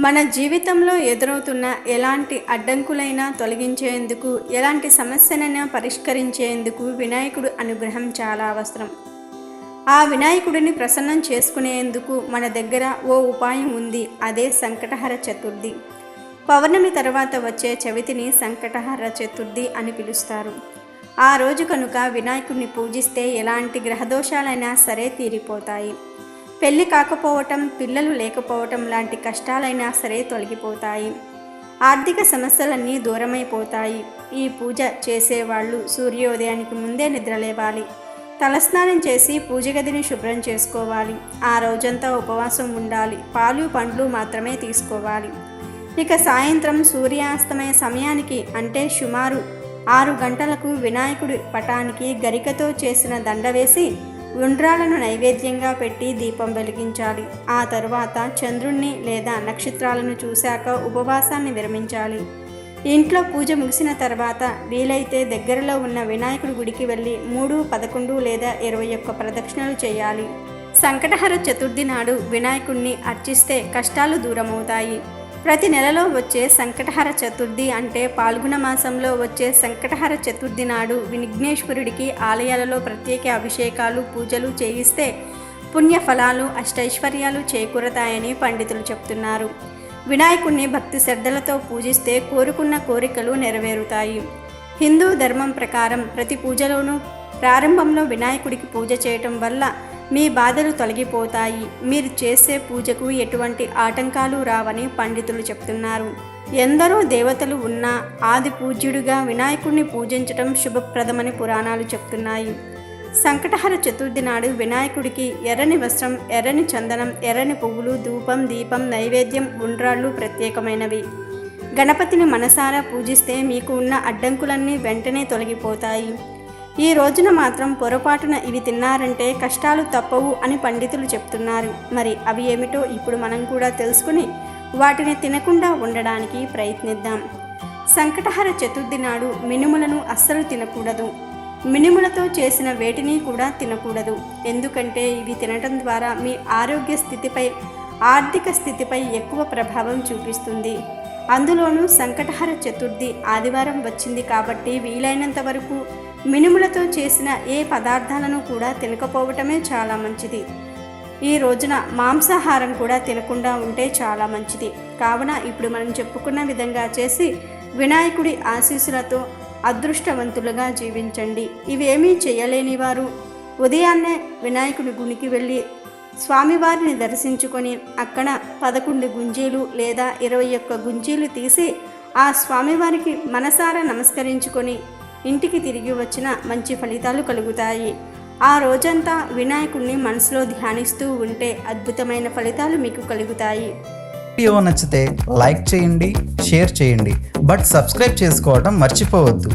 మన జీవితంలో ఎదురవుతున్న ఎలాంటి అడ్డంకులైనా తొలగించేందుకు ఎలాంటి సమస్యనైనా పరిష్కరించేందుకు వినాయకుడు అనుగ్రహం చాలా అవసరం. ఆ వినాయకుడిని ప్రసన్నం చేసుకునేందుకు మన దగ్గర ఓ ఉపాయం ఉంది అదే సంకటహర చతుర్థి. పౌర్ణమి తర్వాత వచ్చే చవితిని సంకటహర చతుర్థి అని పిలుస్తారు. ఆ రోజు కనుక వినాయకుడిని పూజిస్తే ఎలాంటి గ్రహదోషాలైనా సరే తీరిపోతాయి. పెళ్ళి కాకపోవటం పిల్లలు లేకపోవటం లాంటి కష్టాలైనా సరే తొలగిపోతాయి. ఆర్థిక సమస్యలన్నీ దూరమైపోతాయి. ఈ పూజ చేసేవాళ్ళు సూర్యోదయానికి ముందే నిద్రలేవాలి. తలస్నానం చేసి పూజ గదిని శుభ్రం చేసుకోవాలి. ఆ రోజంతా ఉపవాసం ఉండాలి. పాలు పండ్లు మాత్రమే తీసుకోవాలి. ఇక సాయంత్రం సూర్యాస్తమయ సమయానికి అంటే సుమారు ఆరు గంటలకు వినాయకుడి పటానికి గరికతో చేసిన దండ వేసి ఉండ్రాలను నైవేద్యంగా పెట్టి దీపం వెలిగించాలి. ఆ తరువాత చంద్రుణ్ణి లేదా నక్షత్రాలను చూశాక ఉపవాసాన్ని విరమించాలి. ఇంట్లో పూజ ముగిసిన తర్వాత వీలైతే దగ్గరలో ఉన్న వినాయకుడి గుడికి వెళ్ళి మూడు పదకొండు లేదా ఇరవై ఒక్క ప్రదక్షిణలు చేయాలి. సంకటహర చతుర్థి నాడు వినాయకుణ్ణి అర్చిస్తే కష్టాలు దూరమవుతాయి. ప్రతి నెలలో వచ్చే సంకటహర చతుర్థి అంటే పాల్గొన మాసంలో వచ్చే సంకటహర చతుర్థి నాడు విఘ్నేశ్వరుడికి ఆలయాలలో ప్రత్యేక అభిషేకాలు పూజలు చేయిస్తే పుణ్యఫలాలు అష్టైశ్వర్యాలు చేకూరతాయని పండితులు చెప్తున్నారు. వినాయకుణ్ణి భక్తి శ్రద్ధలతో పూజిస్తే కోరుకున్న కోరికలు నెరవేరుతాయి. హిందూ ధర్మం ప్రకారం ప్రతి పూజలోనూ ప్రారంభంలో వినాయకుడికి పూజ చేయటం వల్ల మీ బాధలు తొలగిపోతాయి. మీరు చేసే పూజకు ఎటువంటి ఆటంకాలు రావని పండితులు చెప్తున్నారు. ఎందరో దేవతలు ఉన్నా ఆది పూజ్యుడిగా వినాయకుడిని పూజించటం శుభప్రదమని పురాణాలు చెప్తున్నాయి. సంకటహర చతుర్థి నాడు వినాయకుడికి ఎర్రని వస్త్రం ఎర్రని చందనం ఎర్రని పువ్వులు ధూపం దీపం నైవేద్యం ఉండ్రాళ్ళు ప్రత్యేకమైనవి. గణపతిని మనసారా పూజిస్తే మీకు ఉన్న అడ్డంకులన్నీ వెంటనే తొలగిపోతాయి. ఈ రోజున మాత్రం పొరపాటున ఇవి తిన్నారంటే కష్టాలు తప్పవు అని పండితులు చెప్తున్నారు. మరి అవి ఏమిటో ఇప్పుడు మనం కూడా తెలుసుకుని వాటిని తినకుండా ఉండడానికి ప్రయత్నిద్దాం. సంకటహర చతుర్థి నాడు మినుములను అస్సలు తినకూడదు. మినుములతో చేసిన వేటిని కూడా తినకూడదు. ఎందుకంటే ఇవి తినటం ద్వారా మీ ఆరోగ్య స్థితిపై ఆర్థిక స్థితిపై ఎక్కువ ప్రభావం చూపిస్తుంది. అందులోనూ సంకటహర చతుర్థి ఆదివారం వచ్చింది కాబట్టి వీలైనంత వరకు మినుములతో చేసిన ఏ పదార్థాలను కూడా తినకపోవటమే చాలా మంచిది. ఈ రోజున మాంసాహారం కూడా తినకుండా ఉంటే చాలా మంచిది. కావున ఇప్పుడు మనం చెప్పుకున్న విధంగా చేసి వినాయకుడి ఆశీస్సులతో అదృష్టవంతులుగా జీవించండి. ఇవేమీ చేయలేని వారు ఉదయాన్నే వినాయకుడి గుడికి వెళ్ళి స్వామివారిని దర్శించుకొని అక్కడ పదకొండు గుంజీలు లేదా ఇరవై ఒక్క గుంజీలు తీసి ఆ స్వామివారికి మనసారా నమస్కరించుకొని ఇంటికి తిరిగి వచ్చిన మంచి ఫలితాలు కలుగుతాయి. ఆ రోజంతా వినాయకుడిని మనసులో ధ్యానిస్తూ ఉంటే అద్భుతమైన ఫలితాలు మీకు కలుగుతాయి. వీడియో నచ్చితే లైక్ చేయండి షేర్ చేయండి. బట్ సబ్స్క్రైబ్ చేసుకోవడం మర్చిపోవద్దు.